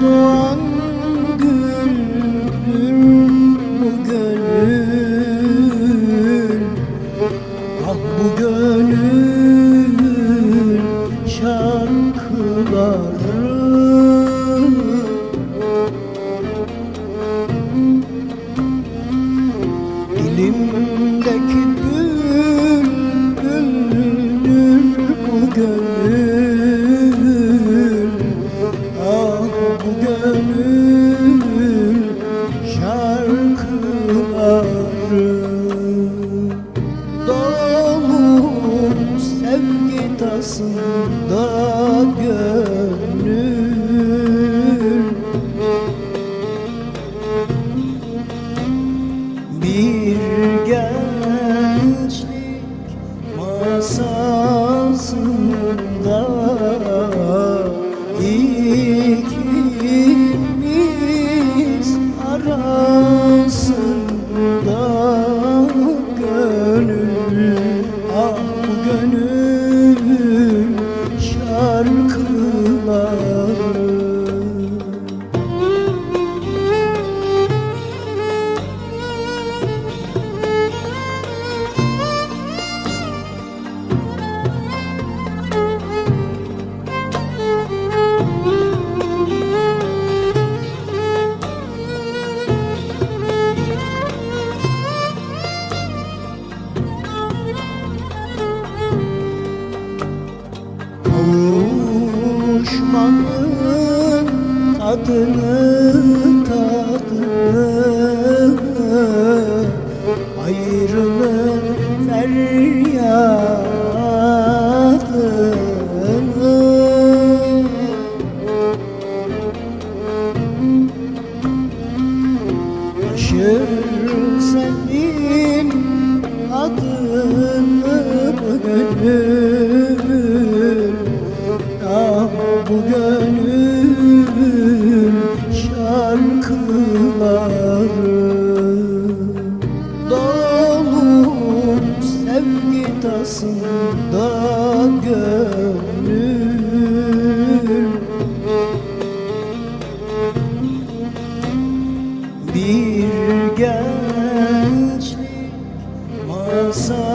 doğan güldür bu gönül. Ah bu gönül şarkıları. Dilimdeki Dolu sevgi tasında gönlüm Bir gel Osmanlı adını sevgi tasında gönül bir gençlik masasında